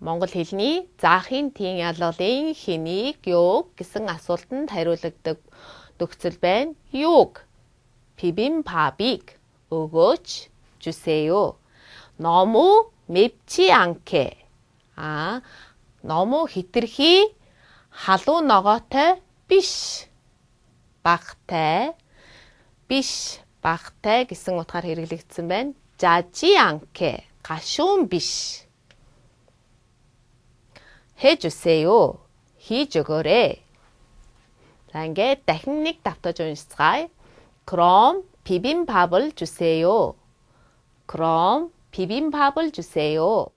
Монгол хэлний заахын тийм ялгалын хэнийг юу гэсэн асуултанд хариулагддаг нөхцөл байна. Юуг 비빔밥이 өгөөч 주세요. 너무 맵지 않게. 아, 너무 хитрхи халуун ногоотой биш. Багтай биш багтай гэсэн утгаар хэрэглэгдсэн байна. 자지 않게 가시운 биш. 해주세요. 히주거래. 라는 테크닉 닥터 존스가 그럼 비빔밥을 주세요. 그럼 비빔밥을 주세요.